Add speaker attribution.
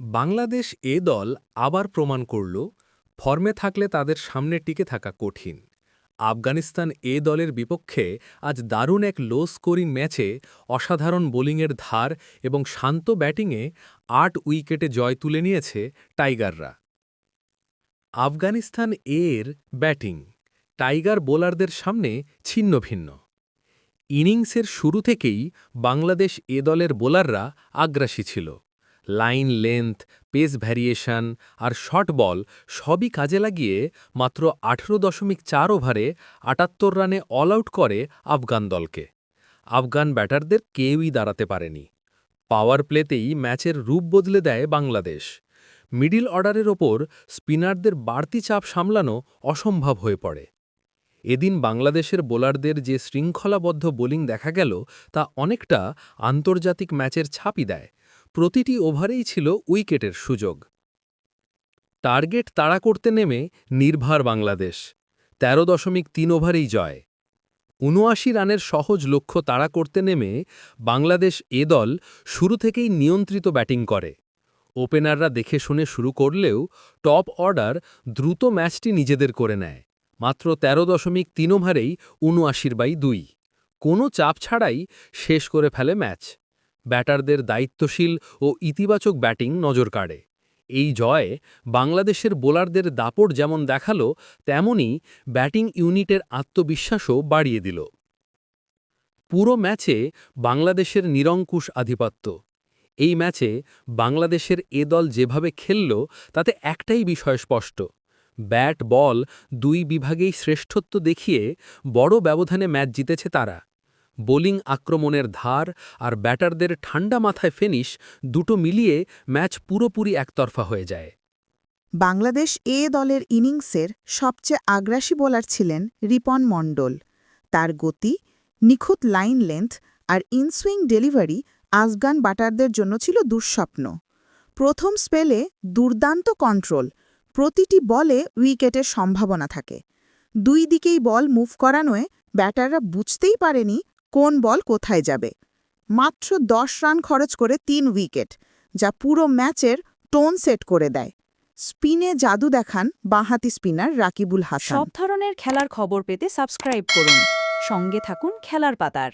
Speaker 1: বাংলাদেশ এ দল আবার প্রমাণ করল, ফর্মে থাকলে তাদের সামনে টিকে থাকা কঠিন। আফগানিস্তান এ দলের বিপক্ষে আজ দারুণ এক লো স্কোরিং ম্যাচে অসাধারণ বোলিংয়ের ধার এবং শান্ত ব্যাটিংয়ে আট উইকেটে জয় তুলে নিয়েছে টাইগাররা। আফগানিস্তান এর ব্যাটিং, টাইগার বোলারদের সামনে ছিন্নভিন্ন ইনিংসের শুরু থেকেই বাংলাদেশ এ দলের বোলাররা আগ্রাসী ছিল। লাইন লেন্থ, পেস ভ্যারিয়েশন আর শর্ট বল সবই কাজে লাগিয়ে মাত্র আঠেরো দশমিক চার ওভারে আটাত্তর রানে অল আউট করে আফগান দলকে। আফগান ব্যাটারদের কেউই দাঁড়াতে পারেনি। পাওয়ার প্লেতেই ম্যাচের রূপ বদলে দেয় বাংলাদেশ। মিডিল অর্ডারের ওপর স্পিনারদের বাড়তি চাপ সামলানো অসম্ভব হয়ে পড়ে। এদিন বাংলাদেশের বোলারদের যে শৃঙ্খলাবদ্ধ বোলিং দেখা গেল তা অনেকটা আন্তর্জাতিক ম্যাচের ছাপই দেয়। প্রতিটি ওভারেই ছিল উইকেটের সুযোগ। টার্গেট তাড়া করতে নেমে নির্ভার বাংলাদেশ। ১৩ দশমিক তিন ওভারেই জয়। উনআশি রানের সহজ লক্ষ্য তাড়া করতে নেমে বাংলাদেশ এ দল শুরু থেকেই নিয়ন্ত্রিত ব্যাটিং করে। ওপেনাররা দেখে শুনে শুরু করলেও টপ অর্ডার দ্রুত ম্যাচটি নিজেদের করে নেয়। মাত্র ১৩ দশমিক তিন ওভারেই উনআশির বাই দুই। কোনো চাপ ছাড়াই শেষ করে ফেলে ম্যাচ। ব্যাটারদের দায়িত্বশীল ও ইতিবাচক ব্যাটিং নজর কাড়ে। এই জয়ে বাংলাদেশের বোলারদের দাপট যেমন দেখাল তেমনই ব্যাটিং ইউনিটের আত্মবিশ্বাসও বাড়িয়ে দিল। পুরো ম্যাচে বাংলাদেশের নিরঙ্কুশ আধিপত্য। এই ম্যাচে বাংলাদেশের এ দল যেভাবে খেলল, তাতে একটাই বিষয় স্পষ্ট। ব্যাট, বল দুই বিভাগেই শ্রেষ্ঠত্ব দেখিয়ে বড় ব্যবধানে ম্যাচ জিতেছে তারা। বোলিং আক্রমণের ধার আর ব্যাটারদের ঠান্ডা মাথায় ফিনিশ দুটো মিলিয়ে ম্যাচ পুরোপুরি একতরফা হয়ে যায়।
Speaker 2: বাংলাদেশ এ দলের ইনিংসের সবচেয়ে আগ্রাসী বোলার ছিলেন রিপন মণ্ডল। তার গতি, নিখুঁত লাইন লেন্থ আর ইনসুইং ডেলিভারি আফগান ব্যাটারদের জন্য ছিল দুঃস্বপ্ন। প্রথম স্পেলে দুর্দান্ত কন্ট্রোল, প্রতিটি বলে উইকেটের সম্ভাবনা থাকে। দুই দিকেই বল মুভ করানোয় ব্যাটাররা বুঝতেই পারেনি কোন বল কোথায় যাবে। মাত্র দশ রান খরচ করে তিন উইকেট, যা পুরো ম্যাচের টোন সেট করে দেয়। স্পিনে জাদু দেখান বাঁহাতি স্পিনার রাকিবুল হাসান।
Speaker 3: সব ধরনের খেলার খবর পেতে সাবস্ক্রাইব করুন। সঙ্গে থাকুন খেলার পাতার।